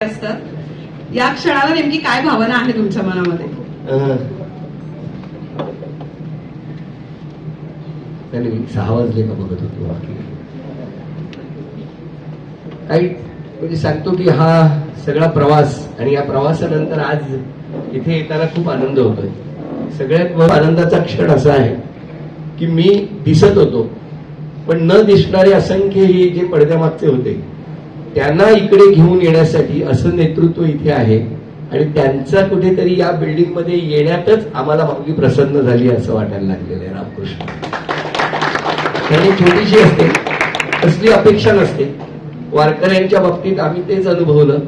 असतात या क्षणाला नेमकी काय भावना आहे तुमच्या मनामध्ये? सहा वाजले का बघत होतो काही म्हणजे सांगतो की हा सगळा प्रवास आणि या प्रवासानंतर आज इथे येताना खूप आनंद होतोय. सगळ्यात आनंदाचा क्षण असा आहे की मी दिसत होतो पण न दिसणारे असंख्य हे जे पडद्यामागचे होते त्यांना इकडे घेऊन येण्यासाठी असं नेतृत्व इथे आहे आणि त्यांचा कुठेतरी या बिल्डिंगमध्ये येण्यातच आम्हाला मागणी प्रसन्न झाली असं वाटायला लागलेलं आहे रामकृष्ण. त्यांनी छोटीशी असते असली अपेक्षा नसते. वारकऱ्यांच्या बाबतीत आम्ही तेच अनुभवलं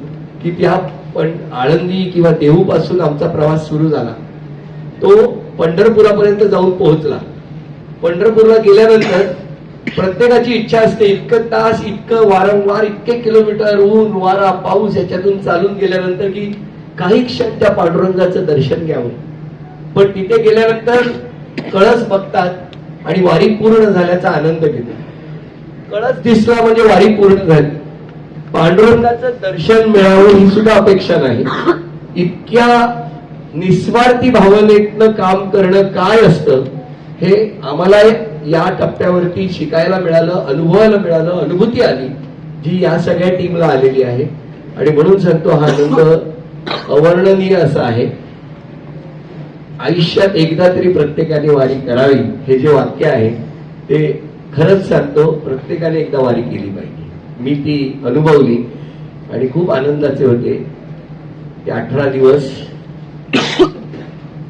की त्या पण आळंदी किंवा देहू पासून आमचा प्रवास सुरू झाला. तो पंढरपुरापर्यंत जाऊन पोहोचला. पंढरपूरला गेल्यानंतर प्रत्येकाची इच्छा असते इतकं तास इतकं वारंवार इतके किलोमीटर ऊन वारा पाऊस याच्यातून चालून गेल्यानंतर की काही क्षण त्या पांडुरंगाचं दर्शन घ्यावं. पण तिथे गेल्यानंतर कळस बघतात आणि वारी पूर्ण झाल्याचा आनंद घेतात. कळस दिसला म्हणजे वारी पूर्ण झाली. पांडुरंगाचं दर्शन मिळावं ही सुद्धा अपेक्षा नाही. इतक्या निस्वार्थी भावनेतनं काम करणं काय असतं हे आम्हाला या टप्प्यावरती शिकायला मिळालं अनुभवायला मिळालं अनुभूती आली जी या सगळ्या टीमला आलेली आहे. आणि म्हणून सांगतो हा आनंद अवर्णनीय असा आहे. आयुष्यात एकदा तरी प्रत्येकाने वारी करावी हे जे वाक्य आहे ते खरंच सांगतो प्रत्येकाने एकदा वारी केली पाहिजे. मी ती अनुभवली आणि खूप आनंदाचे होते. ते अठरा दिवस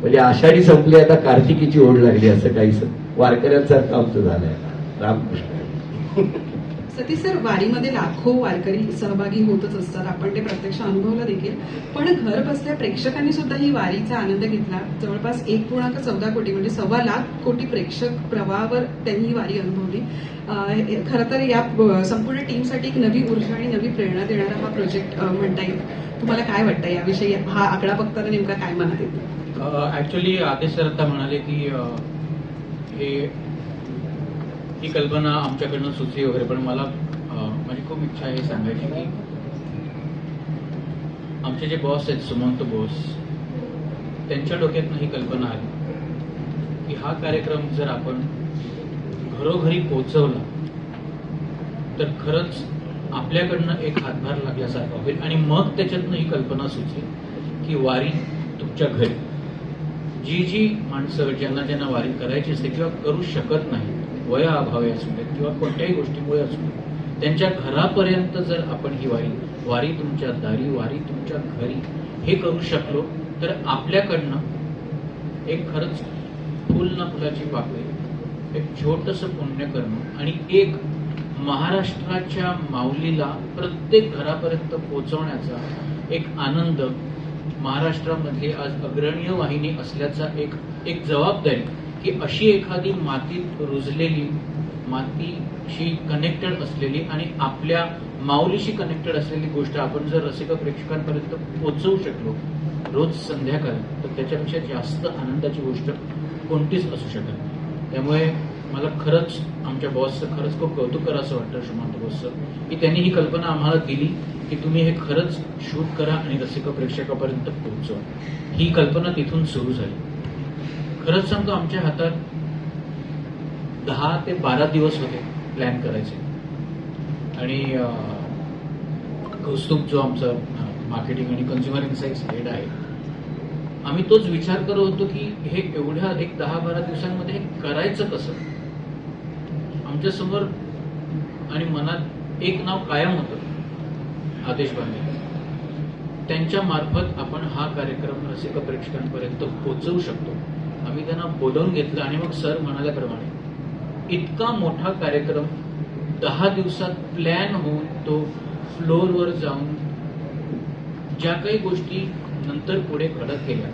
म्हणजे आषाढी संपली आता कार्तिकीची ओढ लागली असं काही वारकऱ्यांसारखं आमचं झालंय रामकृष्ण. सतीश सर वारीमध्ये लाखो वारकरी सहभागी होतच असतात. आपण ते प्रत्यक्ष अनुभवलं देखील. पण घर बसल्या प्रेक्षकांनी सुद्धा ही वारीचा आनंद घेतला. जवळपास एक पूर्णांक चौदा कोटी म्हणजे सव्वा लाख कोटी प्रेक्षक प्रवाहावर त्यांनी ही वारी अनुभवली. खरं तर या संपूर्ण टीमसाठी एक नवी ऊर्जा आणि नवी प्रेरणा देणारा हा प्रोजेक्ट म्हणता येईल. तुम्हाला काय वाटतं याविषयी? हा आकडा बघताना नेमका काय मनात येतो? ऍक्च्युली आदेश सर आता म्हणाले की हे ही कल्पना आमच्याकडनं सुचली वगैरे पण मला माझी खूप इच्छा आहे सांगायची की आमचे जे बॉस आहेत सुमंत बोस त्यांच्या डोक्यातनं ही कल्पना आली की हा कार्यक्रम जर आपण घरोघरी पोचवला तर खरंच आपल्याकडनं एक हातभार लागल्यासारखा होईल. आणि मग त्याच्यातनं ही कल्पना सुचली की वारी तुमच्या घरी. जी जी माणसं ज्यांना ज्यांना वारी करायची असते किंवा करू शकत नाही वयाअभावी असू देत किंवा कोणत्याही गोष्टीमुळे असू देत त्यांच्या घरापर्यंत जर आपण ही वारी वारी तुमच्या दारी वारी तुमच्या घरी हे करू शकलो तर आपल्याकडनं एक खरंच फुल ना फुलाची पाकळी एक छोटस पुण्य करणं आणि एक महाराष्ट्राच्या माऊलीला प्रत्येक घरापर्यंत पोहोचवण्याचा एक आनंद महाराष्ट्रामधली आज अग्रणीय वाहिनी असल्याचा एक एक जबाबदारी की अशी एखादी मातीत रुजलेली मातीशी कनेक्टेड असलेली आणि आपल्या माऊलीशी कनेक्टेड असलेली गोष्ट आपण जर रसिक प्रेक्षकांपर्यंत पोहोचवू शकलो रोज संध्याकाळी तर त्याच्यापेक्षा जास्त आनंदाची गोष्ट कोणतीच असू शकत त्यामुळे मला खरंच आमच्या बॉसचं खरंच खूप कौतुक करा असं वाटतं श्रीमंत बॉसचं की त्यांनी ही कल्पना आम्हाला दिली की तुम्ही हे खरंच शूट करा आणि रसिक प्रेक्षकापर्यंत पोहोचवा. ही कल्पना तिथून सुरू झाली. खरंच सांगतो आमच्या हातात दहा ते बारा दिवस होते प्लॅन करायचे. आणि कौस्तुभ जो आमचा मार्केटिंग आणि कन्झ्युमर इन्साईट्स हेड आहे आम्ही तोच विचार करत होतो की हे एवढ्या एक दहा बारा दिवसांमध्ये करायचं कसं? आमच्यासमोर आणि मनात एक नाव कायम होतं. आदेश बांधे त्यांच्या मार्फत आपण हा कार्यक्रम रसिक प्रेक्षकांपर्यंत पोहोचवू शकतो. आम्ही त्यांना बोलवून घेतलं आणि मग सर म्हणाल्याप्रमाणे इतका मोठा कार्यक्रम दहा दिवसात प्लॅन होऊन तो फ्लोअरवर जाऊन ज्या काही गोष्टी नंतर पुढे घडत गेल्या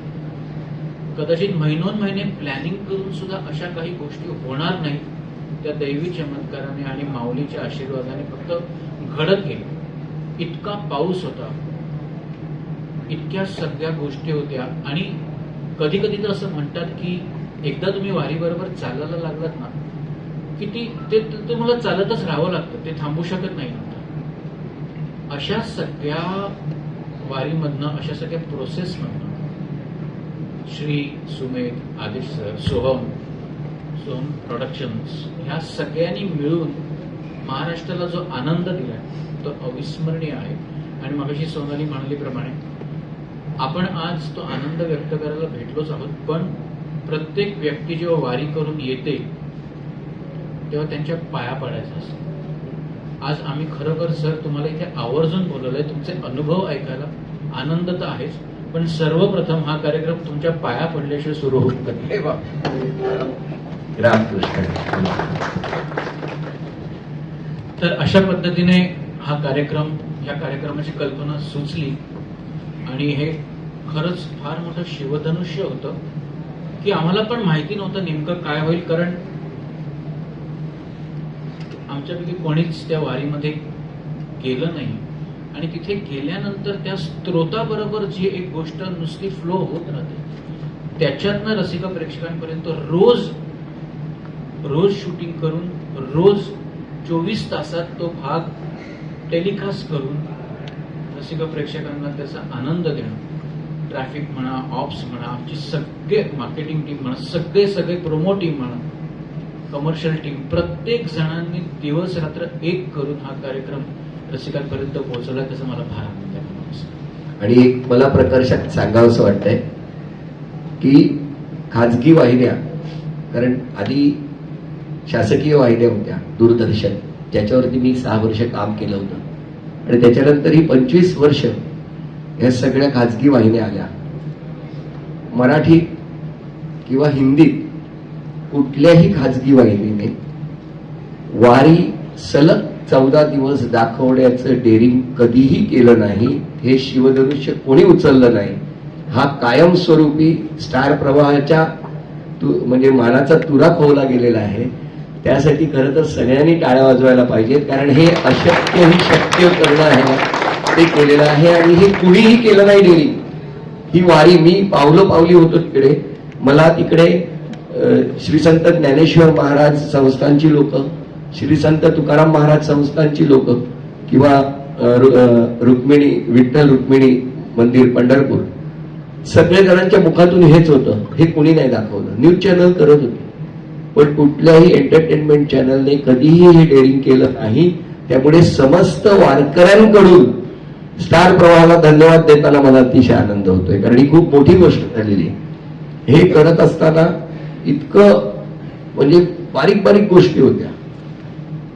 कदाचित महिनोन महिने प्लॅनिंग करून सुद्धा अशा काही गोष्टी होणार नाहीत. त्या दैवी चमत्काराने आणि माऊलीच्या आशीर्वादाने फक्त घडत गेले. इतका पाऊस होता. इतक्या सगळ्या गोष्टी होत्या. आणि कधी कधी तर असं म्हणतात की एकदा तुम्ही वारीबरोबर चालायला लागलात ना की ती ते तुम्हाला चालतच राहावं लागतं. ते थांबू शकत नाही नंतर. अशा सगळ्या वारीमधनं अशा सगळ्या प्रोसेसमधनं श्री सुमेध आदेश सर सोहम फिल्म प्रोडक्शन्स ह्या सगळ्यांनी मिळून महाराष्ट्राला जो आनंद दिला तो अविस्मरणीय आहे. आणि मगाशी सोनाली म्हणालीप्रमाणे आपण आज तो आनंद व्यक्त करायला भेटलोच आहोत पण प्रत्येक व्यक्ती जेव्हा वारी करून येते तेव्हा त्यांच्या पाया पडायचा असतो. आज आम्ही खरोखर सर तुम्हाला इथे आवर्जून बोलवलंय तुमचे अनुभव ऐकायला आनंद तर आहेच पण सर्वप्रथम हा कार्यक्रम तुमच्या पाया पडल्याशिवाय सुरू होऊ शकत रामकृष्ण. तर अशा पद्धतीने हा कार्यक्रम या कार्यक्रमाची कल्पना सुचली आणि हे खरंच फार मोठं शिवधनुष्य होतं की आम्हाला पण माहिती नव्हतं नेमकं काय होईल कारण आमच्यापैकी कोणीच त्या वारीमध्ये गेलं नाही. आणि तिथे गेल्यानंतर त्या स्त्रोताबरोबर जी एक गोष्ट नुसती फ्लो होत राहते त्याच्यातनं रसिका प्रेक्षकांपर्यंत रोज रोज शूटिंग करून रोज चोवीस तासात तो भाग टेलिकास्ट करून रसिका प्रेक्षकांना त्याचा आनंद देणं ट्रॅफिक म्हणा ऑप्स म्हणा आमची सगळे मार्केटिंग टीम म्हणा सगळे सगळे प्रोमो टीम म्हणा कमर्शियल टीम प्रत्येक जणांनी दिवस रात्र एक करून हा कार्यक्रम रसिकांपर्यंत पोहोचवला त्याचा मला फार आनंद आहे. आणि एक मला प्रकर्षात सांगावंसं वाटतंय की खाजगी वाहिन्या कारण आधी शासकीय वाहिन्या होत्या दूरदर्शन. ज्याच्यावरती मी सहा वर्ष काम केलं होतं. आणि त्याच्यानंतर ही पंचवीस वर्ष या सगळ्या खाजगी वाहिन्या आल्या. मराठी किंवा हिंदीत कुठल्याही खाजगी वाहिनीने वारी सलग चौदा दिवस दाखवण्याचं डेअरिंग कधीही केलं नाही हे शिवधनुष्य कोणी उचललं नाही. हा कायमस्वरूपी स्टार प्रवाहाच्या तु- म्हणजे मानाचा तुरा खोवला गेलेला आहे. त्यासाठी खरं तर सगळ्यांनी टाळ्या वाजवायला पाहिजेत कारण हे अशक्य ही शक्य करणं आहे ते केलेलं आहे आणि हे कुणीही केलं नाही डेअरिंग. ही वारी मी पावलं पावली होतो तिकडे. मला तिकडे श्री संत ज्ञानेश्वर महाराज संस्थांची लोक श्री संत तुकाराम महाराज संस्थांची लोक किंवा रुक्मिणी विठ्ठल रुक्मिणी मंदिर पंढरपूर. सगळेजणांच्या जणांच्या मुखातून हेच होतं. हे कुणी नाही दाखवलं. न्यूज चॅनल करत होते. पण कुठल्याही एंटरटेनमेंट चॅनलने कधीही हे डेअरिंग केलं नाही. त्यामुळे समस्त वारकऱ्यांकडून स्टार प्रवाहाला धन्यवाद देताना मला अतिशय आनंद होतोय. कारण ही खूप मोठी गोष्ट झालेली आहे. हे करत असताना इतकं म्हणजे बारीक बारीक गोष्टी होत्या.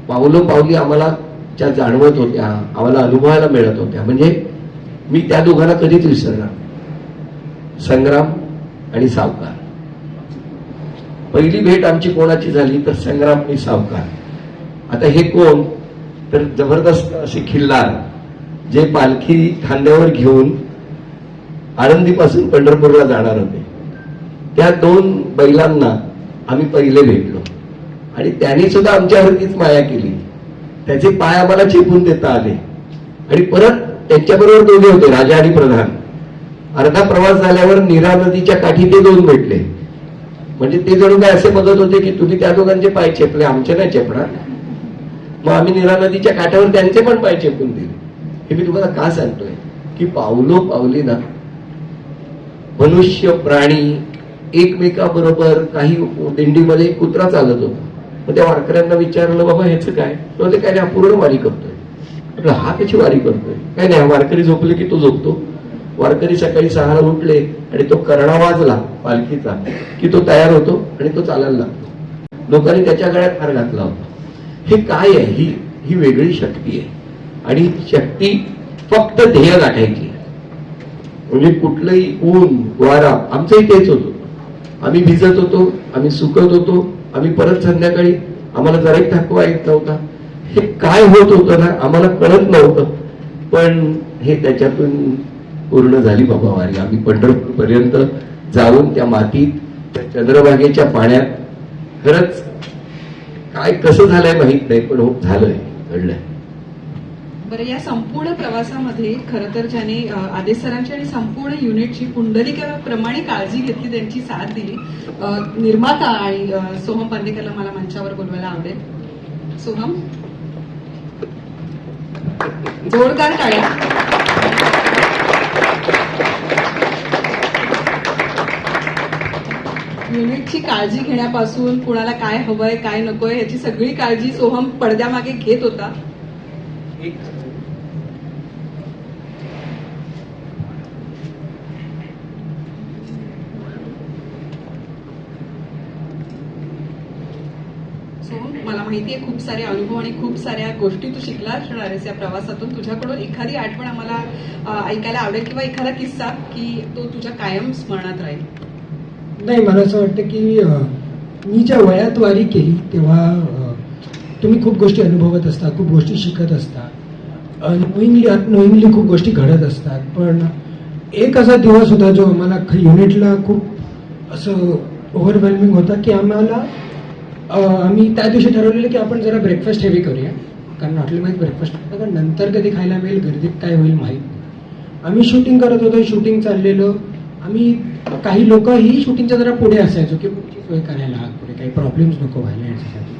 पावलं पावली आम्हाला ज्या जाणवत होत्या आम्हाला अनुभवायला मिळत होत्या. म्हणजे मी त्या दोघांना कधीच विसरणार संग्राम आणि सावकार. पहिली भेट आमची कोणाची झाली तर संग्रामनी सावकार. आता हे कोण? तर जबरदस्त असे खिल्लार जे पालखी खांद्यावर घेऊन आळंदीपासून पंढरपूरला जाणार होते. त्या दोन बैलांना आम्ही पहिले भेटलो. आणि त्यांनी सुद्धा आमच्यावरतीच माया केली. त्याचे पाय आम्हाला चेपून देता आले. आणि परत त्यांच्याबरोबर दोघे होते राजा आणि प्रधान. अर्धा प्रवास झाल्यावर नीरा नदीच्या काठी ते दोन भेटले. म्हणजे ते जणू काय असे बघत होते की तुम्ही त्या दोघांचे पाय चेपले आमचे नाही चेपणार? मग आम्ही नीरा नदीच्या काठावर त्यांचे पण पाय चेपून दिले. हे मी तुम्हाला का सांगतोय? की पावलो पावली ना. मनुष्य प्राणी एकमेकाबरोबर काही दिंडीमध्ये कुत्रा चालत होता. मग त्या वारकऱ्यांना विचारलं बाबा ह्याचं काय? तो काय नाही अपूर्ण वारी करतोय. हा कशी वारी करतोय? काय नाही वारकरी झोपले की तो झोपतो. वारकरी सकाळी सहाला उठले आणि तो कर्णा वाजला पालखीचा की तो तयार होतो आणि तो चालायला लागतो. लोकांनी त्याच्या गळ्यात हार घातला होता. हे काय आहे? ही ही वेगळी शक्ती आहे. आणि शक्ती फक्त ध्येय गाठायची म्हणजे कुठलंही ऊन वारा आमचंही तेच होतो. आम्ही भिजत होतो आम्ही सुकत होतो आम्ही परत संध्याकाळी आम्हाला जराही थकवा येत नव्हता. हे काय होत होतं ना आम्हाला कळत नव्हतं. पण हे त्याच्यातून पूर्ण झाली बाबा वारी. आम्ही पंढरपूर पर्यंत जाऊन त्या मातीत त्या चंद्रभागेच्या पाण्यात खरंच काय कसं झालंय माहीत नाही पण हो झालंय घडलंय. बरं या संपूर्ण प्रवासामध्ये खर तर ज्याने आदेश सरांची आणि संपूर्ण युनिटची पुंडलिकाप्रमाणे काळजी घेतली त्यांची साथ दिली. निर्माता आणि सोहम पांदेकरला मला मंचावर बोलवायला आवडेल. सोहम? जोरदार काळ्या. प्रत्येकाची काळजी घेण्यापासून कुणाला काय हवंय काय नकोय याची सगळी काळजी सोहम पडद्यामागे घेत होता. मला माहिती आहे खूप सारे अनुभव आणि खूप साऱ्या गोष्टी तू शिकला असणार आहेस या प्रवासातून. तुझ्याकडून एखादी आठवण आम्हाला ऐकायला आवडेल किंवा एखादा किस्सा की तो तुझ्या कायम स्मरणात राहील. नाही मला असं वाटतं की मी ज्या वयात वारी केली तेव्हा तुम्ही खूप गोष्टी अनुभवत असता खूप गोष्टी शिकत असता. नोईंगली नोईंगली खूप गोष्टी घडत असतात पण एक असा दिवस होता जो आम्हाला युनिटला खूप असं ओव्हरवेल्मिंग होता की आम्हाला आम्ही त्या दिवशी ठरवलेलं की आपण जरा ब्रेकफास्ट हेवी करूया. कारण हॉटेलमध्ये ब्रेकफास्ट कारण नंतर कधी खायला मिळेल गर्दीत काय होईल माहीत आम्ही शूटिंग करत होतो शूटिंग चाललेलं. आम्ही काही लोक ही शूटिंगच्या जरा पुढे असायचो की पुढची सोय करायला पुढे काही प्रॉब्लेम्स नको व्हायला याच्यासाठी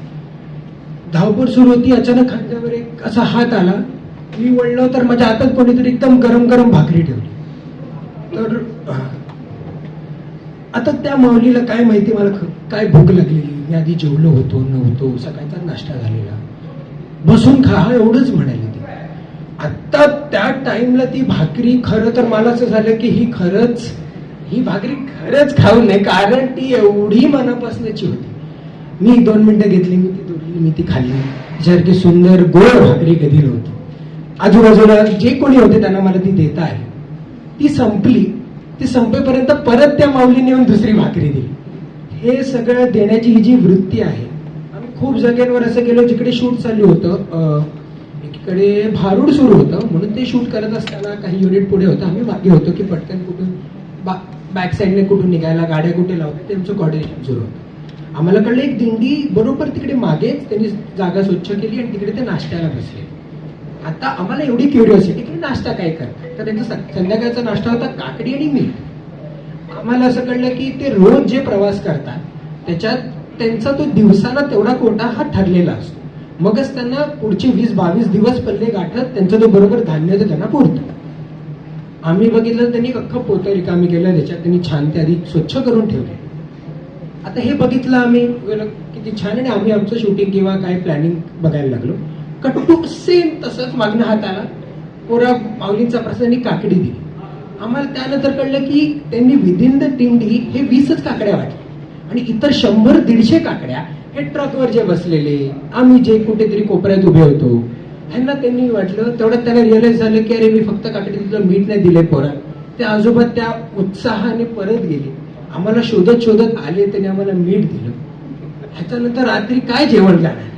धावपळ सुरू होती अचानक खांद्यावर एक असा हात आला. मी वळलो तर माझ्या हातात कोणीतरी एकदम गरम गरम भाकरी ठेवली. तर आता त्या माऊलीला काय माहिती मला काय भूक लागलेली? मी आधी जेवलो होतो नव्हतो सकाळचा नाश्ता झालेला. बसून खा हा एवढंच म्हणाले ती. आत्ता त्या टाइमला ती भाकरी खरं तर मला असं झालं की ही खरंच ही भाकरी खरंच खाऊ नये कारण ती एवढी मनापासनाची होती. मी दोन मिनिटं घेतली मी ती तोडली मी ती खाल्ली. सारखी सुंदर गोड भाकरी कधी नव्हती. आजूबाजूला जे कोणी होते त्यांना मला ती देता आली. ती संपली. ती संपेपर्यंत परत त्या माऊलीने येऊन दुसरी भाकरी दिली. हे सगळं देण्याची ही जी वृत्ती आहे आम्ही खूप जागेवर असं गेलो जिकडे शूट चालू होतं एकीकडे भारूड सुरू होतं म्हणून ते शूट करत असताना काही युनिट पुढे होतं. आम्ही मागे होतो की पटकन कुठून बॅक साईडने कुठून निघायला गाड्या कुठे लावतात त्यांचं कॉर्डिनेशन सुरू होतं. आम्हाला कळलं एक दिंडी बरोबर तिकडे मागेच त्यांनी जागा स्वच्छ केली आणि तिकडे ते नाश्त्याला बसले. आता आम्हाला एवढी क्युरिओसिटी की नाश्ता काय करतात? तर त्यांचा संध्याकाळचा नाश्ता होता काकडी आणि मीठ. आम्हाला असं कळलं की ते रोज जे प्रवास करतात त्याच्यात त्यांचा तो दिवसाला तेवढा कोटा हा ठरलेला असतो. मगच त्यांना पुढचे वीस बावीस दिवस पल्ले गाठत त्यांचं तो बरोबर धान्य ते त्यांना पुरतं. आम्ही बघितलं त्यांनी अख्खं पोतं रिकामी केलं त्याच्यात त्यांनी छान ते आधी स्वच्छ करून ठेवले. आता हे बघितलं आम्ही किती छान आणि आम्ही आमचं शूटिंग किंवा काय प्लॅनिंग बघायला लागलो. कटुक सेम तसंच मागणं हात आला पोरा माऊलींचा त्यांनी काकडी दिली. आम्हाला त्यानंतर कळलं की त्यांनी विदिन द टिंडी हे वीसच काकड्या वाटल्या. आणि इतर शंभर दीडशे काकड्या हे ट्रकवर जे बसलेले आम्ही जे कुठेतरी कोपऱ्यात उभे होतो ह्यांना त्यांनी वाटलं तेवढ्यात त्यांना रिअलाइज झालं की अरे मी फक्त काकडी तिथलं मीठ नाही दिले पोरा. ते आजोबा त्या उत्साहाने परत गेले. आम्हाला शोधत शोधत आले त्याने आम्हाला मीठ दिलं. ह्याच्यानंतर रात्री काय जेवण जाणार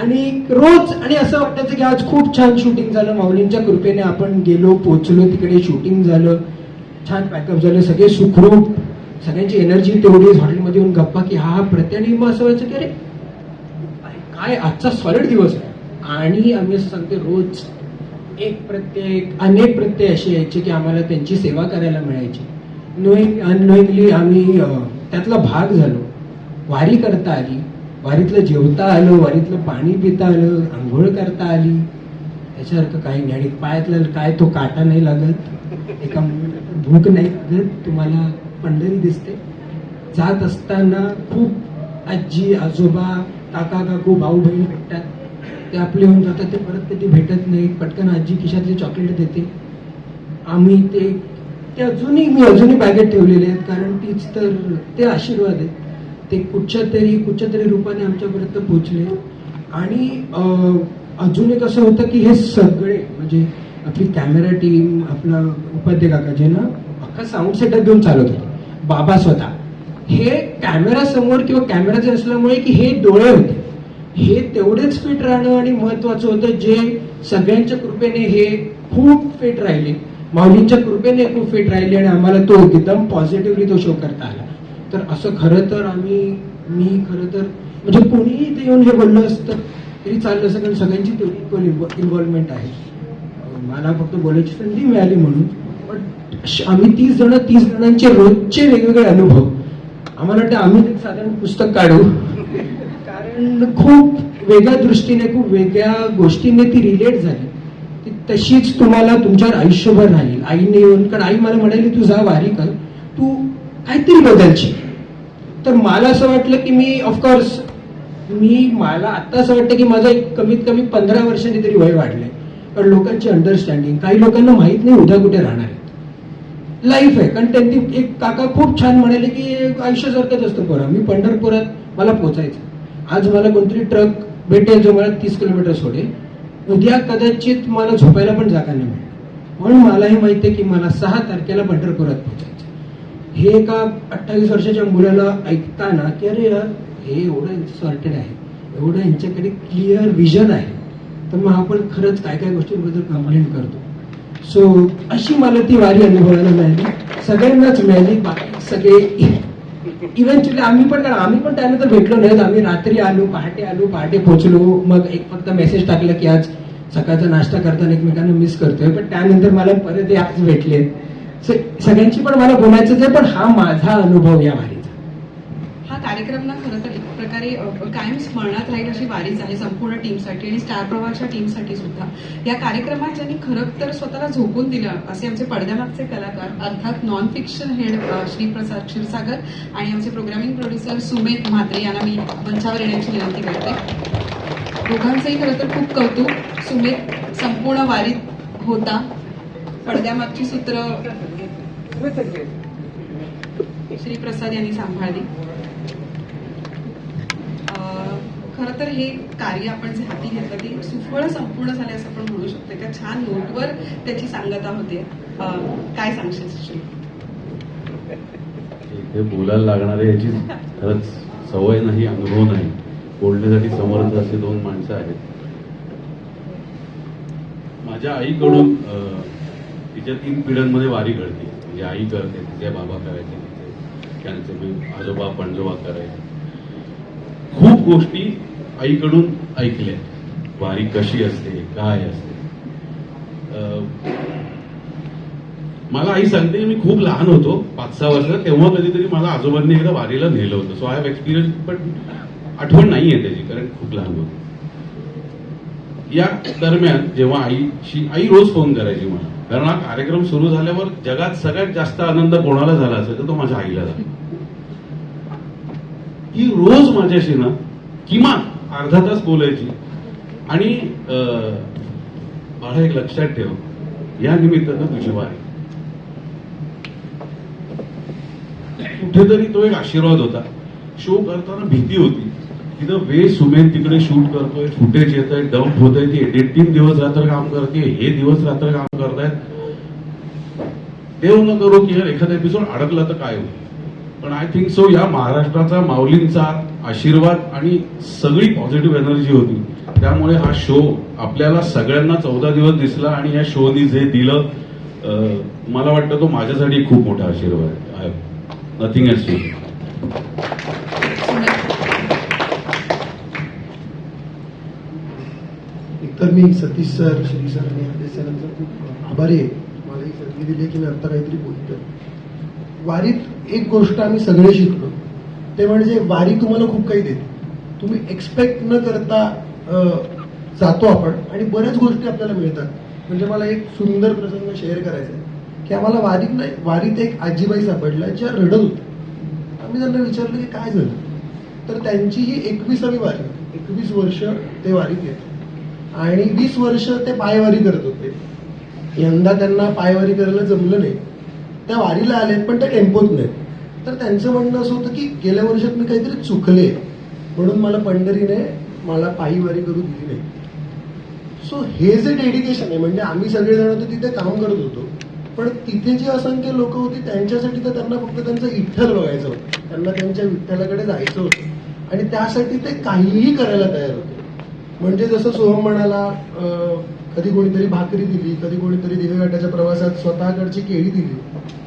आणि रोज आणि असं वाटायचं की आज खूप छान शूटिंग झालं. माऊलींच्या कृपेने आपण गेलो पोचलो तिकडे शूटिंग झालं. छान पॅकअप झालं सगळे सुखरूप. सगळ्यांची एनर्जी तेवढीच हॉटेलमध्ये येऊन गप्पा की हा हा मग असं व्हायचं की अरे काय आजचा सॉलिड दिवस आहे. आणि आम्ही असं सांगते रोज एक प्रत्यय अनेक प्रत्यय असे यायचे की आम्हाला त्यांची सेवा करायला मिळायची. नोईंग अननोईंगली आम्ही त्यातला भाग झालो. वारी करता आली. वारीतलं जेवता आलं वारीतलं पाणी पिता आलं आंघोळ करता आली. त्याच्यासारखं काही नाही. आणि पायातलं काय तो काटा नाही लागत. एका भूक नाही लागत. तुम्हाला पंढरी दिसते. जात असताना खूप आजी आजोबा काका काकू भाऊ बहीण भेटतात. ते आपले होऊन जातात ते परत कधी भेटत नाही. पटकन आजी खिशातले चॉकलेट देते. आम्ही ते ते अजूनही मी अजूनही बॅगेत ठेवलेले आहेत कारण तीच तर ते आशीर्वाद आहेत. ते कुठच्या तरी कुठच्या तरी रूपाने आमच्यापर्यंत पोचले आणि अजून एक असं होतं की हे सगळे म्हणजे आपली कॅमेरा टीम आपला उपाध्याय काका जे ना अख्खा साऊंड सेटअप घेऊन चालत होते. बाबा स्वतः. हे कॅमेरा समोर किंवा कॅमेराचे असल्यामुळे की हे डोळे होते. हे तेवढेच फिट राहणं आणि महत्वाचं होतं जे सगळ्यांच्या कृपेने हे खूप फिट राहिले. माऊलींच्या कृपेने खूप फिट राहिले आणि आम्हाला तो एकदम पॉझिटिव्हली तो शो करता आला. तर असं खरं तर आम्ही मी खरं तर म्हणजे कोणीही इथे येऊन हे बोललं असतं तरी चाललं असं कारण सगळ्यांची तेवढी इक्वल इन्व्हॉल्वमेंट आहे. मला फक्त बोलायची संधी मिळाली म्हणून पण श- आम्ही तीस जण तीस जणांचे रोजचे वेगवेगळे अनुभव. आम्हाला वाटतं आम्ही एक साधारण पुस्तक काढू. पण खूप वेगळ्या दृष्टीने खूप वेगळ्या गोष्टीने ती रिलेट झाली. ती तशीच तुम्हाला तुमच्यावर आयुष्यभर राहील. आईने येऊन कारण आई मला म्हणाली तू जा वारी कर. तू काहीतरी बदलची तर मला असं वाटलं की मी ऑफकोर्स मी मला आता असं वाटतं की माझं एक कमीत कमी पंधरा वर्षांनी तरी वय वाढलंय. पण लोकांची अंडरस्टँडिंग काही लोकांना माहीत नाही उद्या कुठे राहणार आहे लाईफ आहे. कारण त्यांनी एक काका खूप छान म्हणाले की आयुष्यासारखंच असतं पोरा. मी पंढरपुरात मला पोचायचं आज मला कोणतरी ट्रक भेटेल जो मला तीस किलोमीटर सोडेल. उद्या कदाचित मला झोपायला पण जागा नाही मिळेल म्हणून मलाही माहिती आहे की मला सहा तारखेला पंढरपुरात पोहोचायचं हे एका अठ्ठावीस वर्षाच्या मुलाला ऐकताना की अरे यार हे एवढं सॉर्टेड आहे. एवढं यांच्याकडे क्लिअर विजन आहे. तर मग आपण खरंच काय काय गोष्टींबद्दल कंप्लेंट करतो. सो अशी मला ती वारी अनुभवायला मिळाली. सगळ्यांनाच मिळाली. बाकी सगळे इव्हेंच्युअली आम्ही पण कारण आम्ही पण त्यानंतर भेटलो नाही. आम्ही रात्री आलो पहाटे आलो पहाटे पोहोचलो. मग एक फक्त मेसेज टाकला की आज सकाळचा नाश्ता करताना एकमेकांना मिस करतोय. पण त्यानंतर मला परत आज भेटले. सगळ्यांची पण मला बोलायचं आहे पण हा माझा अनुभव या भारी कार्यक्रम ना खरं तर एक प्रकारे कायम स्मरणात राहील अशी वारीच आहे संपूर्ण टीमसाठी आणि स्टार प्रवाहच्या टीमसाठी सुद्धा. या कार्यक्रमात ज्यांनी खरं तर स्वतःला झोकून दिलं असे आमचे पडद्यामागचे कलाकार अर्थात non fiction head Shriprasad Kshirsagar आणि आमचे प्रोग्रामिंग प्रोड्युसर सुमेध म्हात्रे यांना मी मंचावर येण्याची विनंती करते. दोघांचंही खरं तर खूप कौतुक. सुमेध संपूर्ण वारीत होता. पडद्यामागची सूत्र श्री प्रसाद यांनी सांभाळली. खरं तर हे कार्य आपण जे हाती घेतलं ते सुफळ संपूर्ण झाले असं आपण म्हणू शकतो. त्या छान नोटवर त्याची सांगता होते. काय सांगशील बोलायला लागणारे याची खरंच सवय नाही अनुभव नाही. बोलण्यासाठी समर्थ असे दोन माणसं आहेत. माझ्या आईकडून तिच्या तीन पिढ्यांमध्ये वारी घडते. म्हणजे आई करते तिचे बाबा करायचे तिचे त्यांचे आजोबा पणजोबा करायचे. खूप गोष्टी आईकडून ऐकल्या. वारी कशी असते काय असते. मला आई सांगते मी खूप लहान होतो पाच सहा वर्ष तेव्हा कधीतरी मला आजोबांनी एकदा वारीला नेलं होतं. सो आय हॅव एक्सपिरियन्स पण आठवण नाही आहे त्याची कारण खूप लहान होतो. या दरम्यान जेव्हा आईशी आई रोज फोन करायची मला. कारण हा कार्यक्रम सुरू झाल्यावर जगात सगळ्यात जास्त आनंद कोणाला झाला असेल तर तो माझ्या आईला झाला. ती रोज माझ्याशी ना किमान अर्धा तास बोलायची. आणि मला एक लक्षात ठेव या निमित्तानं तुझी वारी. कुठेतरी तो एक आशीर्वाद होता. शो करताना भीती होती. तिथं वे सुमेन तिकडे शूट करतोय फुटेज येत आहे डम्प होत आहे ती एडिट तीन दिवस रात्र काम करते हे दिवस रात्र काम करतायत. देव न करू की एखादा एपिसोड अडकला तर काय होईल? पण आय थिंक सो या महाराष्ट्राचा माऊलींचा आशीर्वाद आणि सगळी पॉझिटिव्ह एनर्जी होती. त्यामुळे हा शो आपल्याला सगळ्यांना चौदा दिवस दिसला आणि या शोनी जे दिलं मला वाटतं तो माझ्यासाठी खूप मोठा आशीर्वाद आहे. नथिंग एस टू तर एकतर मी सतीश सर श्री सर आणि आदेश सरांचा खूप आभारी आहे. मला ही संधी दिली आहे की मी आता काहीतरी बोलतोय. वारीत एक गोष्ट आम्ही सगळे शिकलो. ते म्हणजे वारी तुम्हाला खूप काही देते. तुम्ही एक्सपेक्ट न करता जातो आपण आणि बऱ्याच गोष्टी आपल्याला मिळतात. म्हणजे मला एक सुंदर प्रसंग शेअर करायचा आहे. की आम्हाला वारीत नाही वारीत एक आजीबाई सापडल्या ज्या रडत होत्या. आम्ही त्यांना विचारलं की काय झालं? तर त्यांची ही एकविसावी वारी एकवीस वर्ष ते वारीत येत आणि वीस वर्ष ते पायवारी करत होते. यंदा त्यांना पायवारी करायला जमलं नाही. त्या वारीला आलेत पण त्या टेम्पोत नाहीत. तर त्यांचं म्हणणं असं होतं की गेल्या वर्षात मी काहीतरी चुकले. म्हणून मला पंढरीने मला पायीवारी करू दिली नाही. सो हे जे डेडिकेशन आहे म्हणजे आम्ही सगळेजण तर तिथे काम करत होतो. पण तिथे जी असंख्य लोक होती त्यांच्यासाठी तर त्यांना फक्त त्यांचं विठ्ठल बघायचं होतं. त्यांना त्यांच्या विठ्ठलाकडे जायचं होतं. आणि त्यासाठी ते काहीही करायला तयार होते. म्हणजे जसं सोहम म्हणाला कधी कोणीतरी भाकरी दिली कधी कोणीतरी दिवेघाटाच्या प्रवासात स्वतःकडची केळी दिली.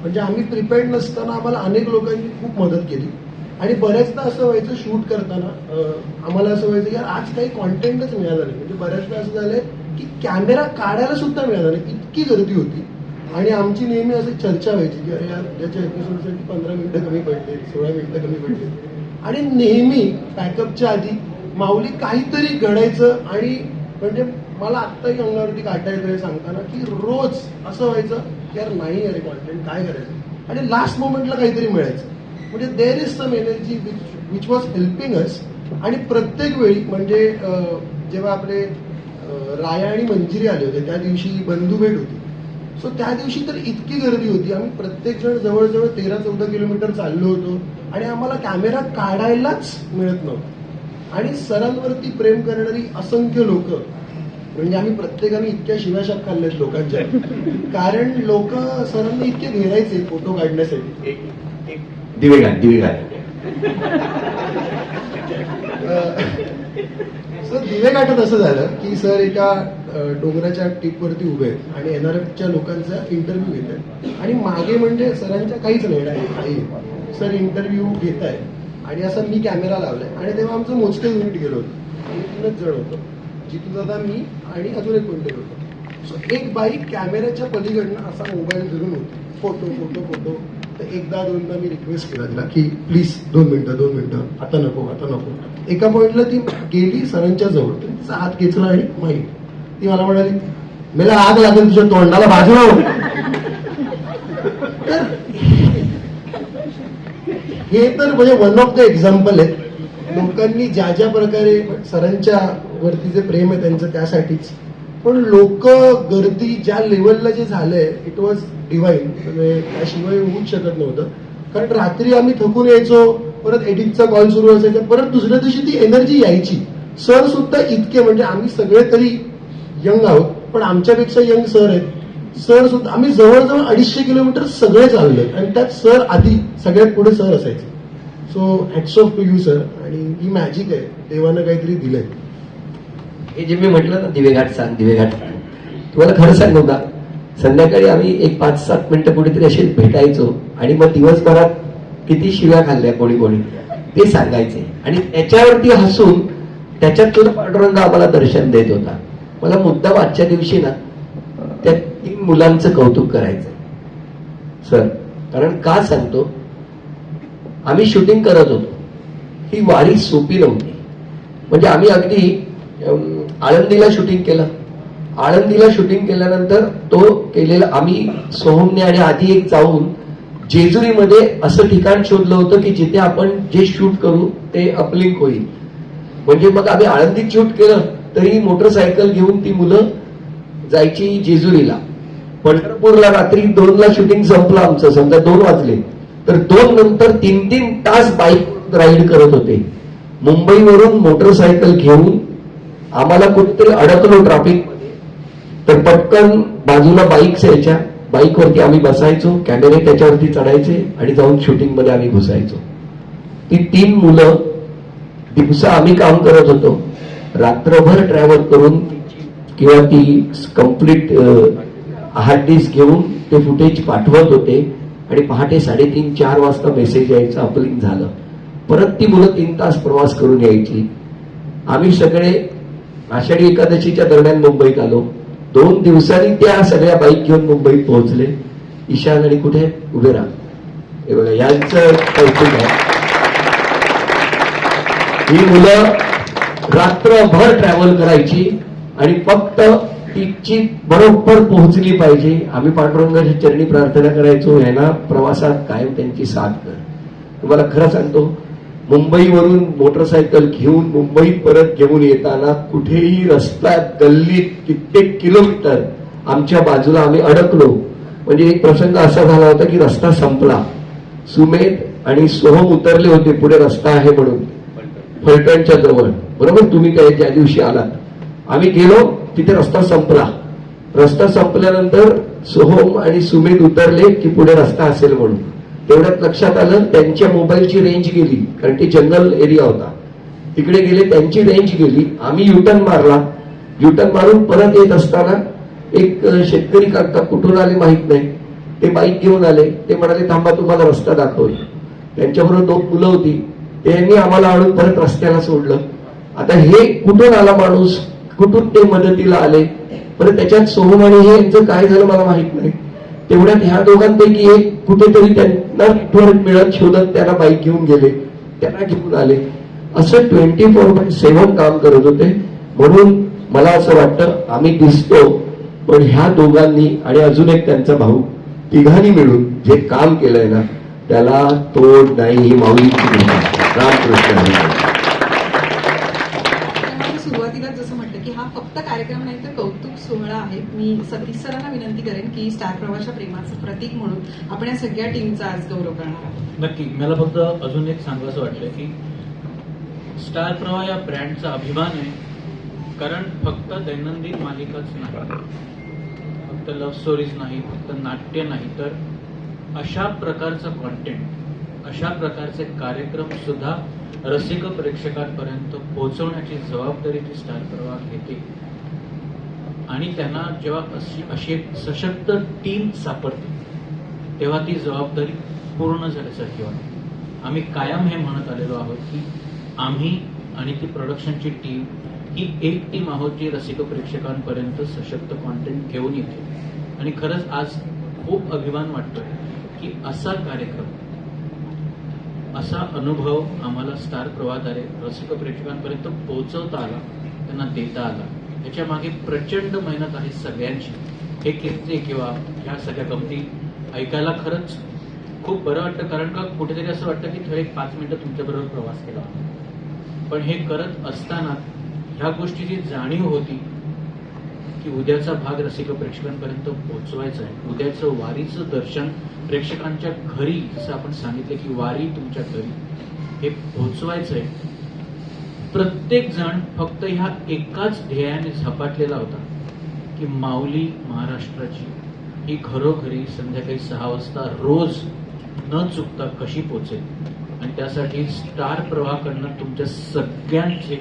म्हणजे आम्ही प्रिपेअर्ड नसताना आम्हाला अनेक लोकांनी खूप मदत केली. आणि बऱ्याचदा असं व्हायचं शूट करताना आम्हाला असं व्हायचं की यार आज काही कॉन्टेंटच मिळालं नाही. म्हणजे बऱ्याचदा असं झालंय की कॅमेरा काढायला सुद्धा मिळाला नाही इतकी गर्दी होती. आणि आमची नेहमी अशी चर्चा व्हायची की अरे यार याच्या एपिसोडसाठी पंधरा मिनिटं कमी पडले सोळा मिनिटं कमी पडले. आणि नेहमी पॅकअपच्या आधी माऊली काहीतरी घडायचं आणि म्हणजे मला आत्ताही अंगावरती काटा येतोय सांगताना की रोज असं व्हायचं की यार नाही अरे कॉन्टेंट काय करायचं? आणि लास्ट मोमेंटला काहीतरी मिळायचं. म्हणजे there is some energy which which was helping us आणि प्रत्येक वेळी म्हणजे जेव्हा आपले राया आणि मंजिरी आले होते त्या दिवशी बंधुभेट होती. सो त्या दिवशी तर इतकी गर्दी होती. आम्ही प्रत्येक जण जवळजवळ तेरा चौदा किलोमीटर चाललो होतो. आणि आम्हाला कॅमेरा काढायलाच मिळत नव्हता. आणि सरांवरती प्रेम करणारी असंख्य लोक म्हणजे आम्ही प्रत्येकाने इतक्या शिवाशाप खाल्ल्यात लोकांच्या. कारण लोक सरांना इतके घेरायचे फोटो काढण्यासाठी. एक एक. दिवेगाट दिवेगाट सर दिवे गाठत असं झालं की सर एका डोंगराच्या टीपवरती उभे आहेत आणि एनआरएफच्या लोकांचा इंटरव्ह्यू घेत आहेत. आणि मागे म्हणजे सरांच्या काहीच नाही काही सर इंटरव्ह्यू घेत आहेत. आणि असं मी कॅमेरा लावलाय. आणि तेव्हा आमचं मोजकं युनिट गेलो होतं. जण होतो. दादा मी आणि अजून एक कोणतरी होतो सो एक बाईक कॅमेऱ्याच्या पलीकडनं असा मोबाईल धरून होती. Photo photo photo. तर एकदा दोनदा मी रिक्वेस्ट केला तिला की प्लीज दोन मिनटं दोन मिनटं. आता नको आता नको. एका पॉईंटला ती गेली सरांच्या जवळ. तिचा हात खेचला आणि माहीत ती मला म्हणाली मला आग लागेल तुझ्या तोंडाला बाजूला हो. हे. तर म्हणजे वन ऑफ द एक्झाम्पल आहे लोकांनी ज्या ज्या प्रकारे सरांच्या वरती जे प्रेम आहे त्यांचं त्यासाठीच. पण लोक गर्दी ज्या लेवलला जे झालंय इट वॉज डिवाईन म्हणजे त्याशिवाय होऊच शकत नव्हतं. कारण रात्री आम्ही थकून यायचो परत एडिटचा कॉल सुरू असायचा परत दुसऱ्या दिवशी ती एनर्जी यायची. सर सुद्धा इतके म्हणजे आम्ही सगळे तरी यंग आहोत पण आमच्यापेक्षा यंग सर आहेत. सर सुद्धा आम्ही जवळजवळ अडीचशे किलोमीटर सगळे चाललोय. आणि त्यात सर आधी सगळ्यात पुढे सर असायचे. So hats off to you sir आणि ही मॅजिक आहे. देवानं काहीतरी दिलंय. हे जे मी म्हटलं ना दिवेघाट सांग दिवेघाट तुम्हाला खरं सांगू का? संध्याकाळी आम्ही एक पाच सात मिनिटं कुठेतरी असे भेटायचो आणि मग दिवसभरात किती शिव्या खाल्ल्या कोणी कोणी? ते सांगायचे. आणि त्याच्यावरती हसून त्याच्यातून पांडुरंग आम्हाला दर्शन देत होता. मला मुद्दाम आजच्या दिवशी ना त्या तीन मुलांचं कौतुक करायचं. सर कारण का सांगतो? आम्ही शूटिंग करत होतो. ही वारी सोपी नव्हती. म्हणजे आम्ही अगदी आळंदीला शूटिंग केलं. आळंदीला शूटिंग केल्यानंतर तो केलेला आम्ही सोहमने आणि आधी एक जाऊन जेजुरीमध्ये असं ठिकाण शोधलं होतं की जिथे आपण जे शूट करू ते अपलिंक होईल. म्हणजे मग आम्ही आळंदीत शूट केलं तरी मोटरसायकल घेऊन ती मुलं जायची जेजुरीला. पंढरपूरला रात्री दोनला शूटिंग संपलं आमचं समजा दोन वाजले. तर दोन नंतर तीन तीन तास बाईक राईड करत होते. मुंबईवरून मोटरसायकल घेऊन आम्हाला कुठेतरी अडकलो ट्राफिक तर पटकन बाजूला बाईक्स यायच्या. बाईकवरती आम्ही बसायचो. कॅमेरे त्याच्यावरती चढायचे आणि जाऊन शूटिंगमध्ये आम्ही घुसायचो. ती तीन मुलं दिवसा आम्ही काम करत होतो. रात्रभर ट्रॅव्हल करून किंवा ती कंप्लीट हार्ड डिस्क घेऊन ते फुटेज पाठवत होते. आणि पहाटे साडेतीन चार वाजता मेसेज यायचा. अपलिंग झालं. परत ती मुलं तीन तास प्रवास करून यायची. आम्ही सगळे आषाढी एकादशीच्या दरम्यान मुंबईत आलो. दोन दिवसांनी त्या सगळ्या बाईक घेऊन मुंबईत पोहोचले. ईशान आणि कुठे? उभे राहा. हे बघा यांचं कौतुक आहे. ही मुलं रात्रभर ट्रॅव्हल करायची आणि फक्त तिची बरोबर पोहोचली पाहिजे. आम्ही पांडुरंगाची चरणी प्रार्थना करायचो यांना प्रवासात कायम त्यांची साथ कर. तुम्हाला खरं सांगतो मुंबईवरून मोटरसायकल घेऊन मुंबईत परत घेऊन येताना कुठेही रस्त्यात गल्लीत कित्येक किलोमीटर आमच्या बाजूला आम्ही अडकलो. म्हणजे एक प्रसंग असा झाला होता की रस्ता संपला. सुमेध आणि सोहम उतरले होते पुढे रस्ता आहे म्हणून. फलटणच्या जवळ. बरोबर? तुम्ही काय ज्या दिवशी आलात? आम्ही गेलो तिथे रस्ता संपला. रस्ता संपल्यानंतर सोहम आणि सुमेध उतरले की पुढे रस्ता असेल म्हणून. तेवढ्यात लक्षात आलं त्यांच्या मोबाईलची रेंज गेली कारण ते जंगल एरिया होता. तिकडे गेले त्यांची रेंज गेली आम्ही युटर्न मारला. युटर्न मारून परत येत असताना एक शेतकरी काका कुठून आले माहीत नाही. ते बाईक घेऊन आले. ते म्हणाले थांबा तुम्हाला रस्ता दाखवला त्यांच्याबरोबर दोन मुलं होती. त्यांनी आम्हाला आणून परत रस्त्याला सोडलं. आता हे कुठून आला माणूस? कुठून ते मदतीला आले? परत त्याच्यात सोहम आणि हे यांचं काय झालं मला माहीत नाही. तेवढ्यात ह्या दोघांपैकी एक कुठेतरी त्यांना नेटवर्क मिळत शोधत त्यांना बाईक घेऊन गेले. त्यांना घेऊन आले. असं ट्वेंटी फोर बाय सेव्हन काम करत होते. म्हणून मला असं वाटतं आम्ही दिसतो पण ह्या दोघांनी आणि अजून एक त्यांचा भाऊ तिघांनी मिळून जे काम केलंय ना त्याला तोड नाही ही माऊलीची रामकृष्ण मी सतीश सरांना विनंती करेन की स्टार प्रवासच्या प्रेमाचं प्रतीक म्हणून आपण या सगळ्या टीमचा आज गौरव करणार आहोत. नक्की. मला फक्त अजून एक सांगावं वाटलं की स्टार प्रवाह या ब्रँडचा अभिमान आहे कारण फक्त दैनंदिन मालिकाच नाही. फक्त लव्ह स्टोरीज नाही फक्त नाट्य नाही तर अशा प्रकारचा कॉन्टेंट अशा प्रकारचे कार्यक्रम सुद्धा रसिक प्रेक्षकांपर्यंत पोहोचवण्याची जबाबदारी ती स्टार प्रवाह घेते. आणि त्यांना जेव्हा अशी अशी एक सशक्त टीम सापडते तेव्हा ती जबाबदारी पूर्ण झाल्यासारखी वाटते. आम्ही कायम हे म्हणत आलेलो आहोत की आम्ही आणि ती प्रोडक्शनची टीम ही एक टीम आहोत जी रसिक प्रेक्षकांपर्यंत सशक्त कॉन्टेंट घेऊन येते. आणि खरंच आज खूप अभिमान वाटतोय की असा कार्यक्रम असा अनुभव आम्हाला स्टार प्रवाहाद्वारे रसिक प्रेक्षकांपर्यंत पोहोचवता आला त्यांना देता आला. याच्या मागे प्रचंड मेहनत आहे सगळ्यांची. हे किस्से किंवा ह्या सगळ्या गमती ऐकायला खरंच खूप बरं वाटतं. कारण का कुठेतरी असं वाटतं की थोडे एक पाच मिनिटं तुमच्याबरोबर प्रवास केला पण हे करत असताना ह्या गोष्टीची जाणीव होती की उद्याचा भाग रसिक प्रेक्षकांपर्यंत पोहोचवायचा आहे. उद्याचं वारीचं दर्शन प्रेक्षकांच्या घरी जसं आपण सांगितलं की वारी तुमच्या घरी हे पोहोचवायचं आहे. प्रत्येक जण फक्त ह्या एकाच ध्येयाने झपाटलेला होता की माऊली महाराष्ट्राची ही घरोघरी संध्याकाळी सहा वाजता रोज न चुकता कशी पोचेल? आणि त्यासाठी स्टार प्रवाहाकडनं तुमच्या सगळ्यांचे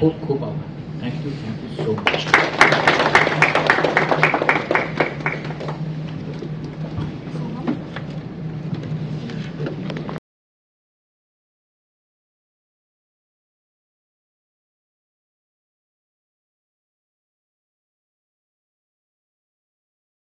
खूप खूप आभार. Thank you thank you so much